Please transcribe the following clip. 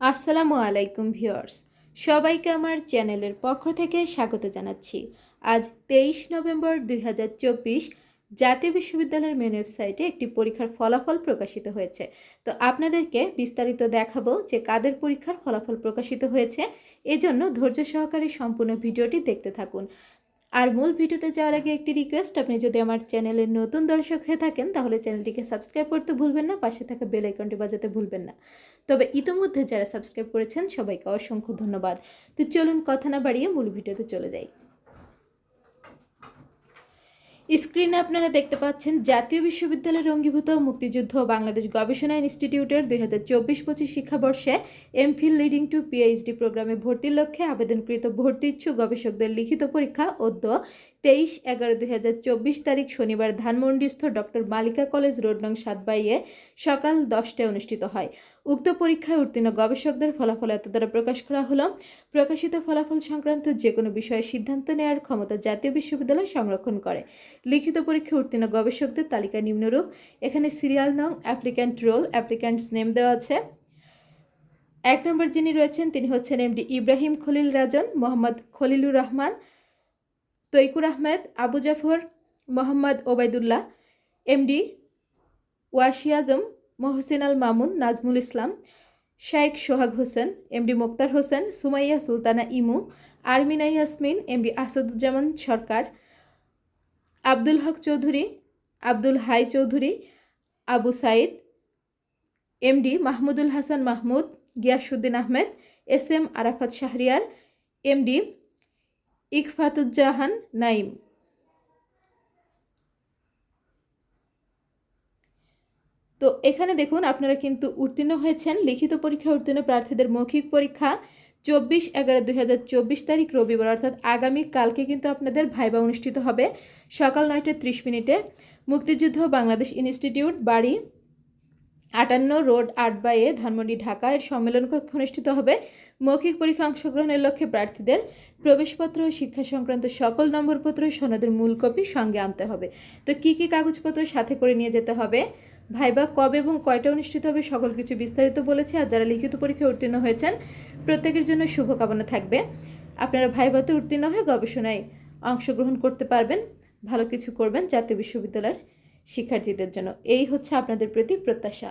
আসসালামু আলাইকুম ভিউয়ার্স। সবাইকে আমার চ্যানেলের পক্ষ থেকে স্বাগত জানাচ্ছি। আজ তেইশ নভেম্বর দুই হাজার চব্বিশ জাতীয় বিশ্ববিদ্যালয়ের মেন ওয়েবসাইটে একটি পরীক্ষার ফলাফল প্রকাশিত হয়েছে। তো আপনাদেরকে বিস্তারিত দেখাবো যে কাদের পরীক্ষার ফলাফল প্রকাশিত হয়েছে। এজন্য ধৈর্য সহকারে সম্পূর্ণ ভিডিওটি দেখতে থাকুন। আর মূল ভিডিওতে যাওয়ার আগে একটি রিকোয়েস্ট আপনি যদি আমার চ্যানেলের নতুন দর্শক হয়ে থাকেন, তাহলে চ্যানেলটিকে সাবস্ক্রাইব করতে ভুলবেন না, পাশে থাকা বেল আইকনটি বাজাতে ভুলবেন না। তবে ইতোমধ্যে যারা সাবস্ক্রাইব করেছেন, সবাইকে অসংখ্য ধন্যবাদ। তো চলুন কথা না বাড়িয়ে মূল ভিডিওতে চলে যাই। স্ক্রিনে আপনারা দেখতে পাচ্ছেন জাতীয় বিশ্ববিদ্যালয়ের অঙ্গীভূত মুক্তিযুদ্ধ বাংলাদেশ গবেষণা ইনস্টিটিউটের দুই হাজার চব্বিশ পঁচিশ শিক্ষাবর্ষে এমফিল লিডিং টু পিএইচডি প্রোগ্রামে ভর্তির লক্ষ্যে আবেদনকৃত ভর্তি ইচ্ছুক গবেষকদের লিখিত পরীক্ষা অদ্য তেইশ এগারো দুই হাজার চব্বিশ তারিখ শনিবার ধানমন্ডিস্থ ডক্টর মালিকা কলেজ রোড নং সাতবাইয়ে সকাল দশটায় অনুষ্ঠিত হয়। উক্ত পরীক্ষায় উত্তীর্ণ গবেষকদের ফলাফল এত দ্বারা প্রকাশ করা হলো, প্রকাশিত ফলাফল সংক্রান্ত যে কোনো বিষয়ে সিদ্ধান্ত নেওয়ার ক্ষমতা জাতীয় বিশ্ববিদ্যালয় সংরক্ষণ করে। লিখিত পরীক্ষায় উত্তীর্ণ গবেষকদের তালিকা নিম্নরূপ, এখানে সিরিয়াল নং, অ্যাপ্লিক্যান্ট রোল, অ্যাপ্লিক্যান্টস নেম দেওয়া আছে। এক নম্বর যিনি রয়েছেন তিনি হচ্ছেন MD Ibrahim Khalil Rajan, Mohammad Khalilur Rahman Taikur Ahmed, Abu Jafar, Mohammad Obaidullah, MD Washi Azam, Mohsin Al Mamun, Nazmul Islam, Shaikh Sohag Hossain, MD Moktar Hossain, Sumaiya Sultana Imu, Armina Yasmin, MD Asaduzzaman Sarkar, Abdul Haque Chowdhury, Abdul Hai Chowdhury, Abu Sayeed, MD Mahmudul Hasan Mahmud Giasuddin Ahmed, S M Arafat Shahriar, MD Ikfatujjahan Naim তো এখানে দেখুন আপনারা কিন্তু উত্তীর্ণ হয়েছেন। লিখিত পরীক্ষা উত্তীর্ণ প্রার্থীদের মৌখিক পরীক্ষা চব্বিশ এগারো দুই হাজার চব্বিশ তারিখ রবিবার, অর্থাৎ আগামী কালকে কিন্তু আপনাদের ভাইবা অনুষ্ঠিত হবে। সকাল নয়টা ত্রিশ মিনিটে মুক্তিযুদ্ধ বাংলাদেশ ইনস্টিটিউট, বাড়ি। আটান্ন রোড আট বাইয়ে ধানমন্ডি ঢাকা এর সম্মেলন কক্ষ অনুষ্ঠিত হবে। মৌখিক পরীক্ষা অংশগ্রহণের লক্ষ্যে প্রার্থীদের প্রবেশপত্র ও শিক্ষা সংক্রান্ত সকল নম্বরপত্র, সনদের মূল কপি সঙ্গে আনতে হবে। তো কি কি কাগজপত্র সাথে করে নিয়ে যেতে হবে? ভাইবা কবে এবং কয়টা অনুষ্ঠিত হবে সকল কিছু বিস্তারিত বলেছে আর যারা লিখিত পরীক্ষায় উত্তীর্ণ হয়েছেন, প্রত্যেকের জন্য শুভকামনা থাকবে। আপনারা ভাইবাতে উত্তীর্ণ হয়ে গবেষণায় অংশগ্রহণ করতে পারবেন। ভালো কিছু করবেন জাতীয় বিশ্ববিদ্যালয়ের শিক্ষার্থীদের জন্য। এই হচ্ছে আপনাদের প্রতি প্রত্যাশা।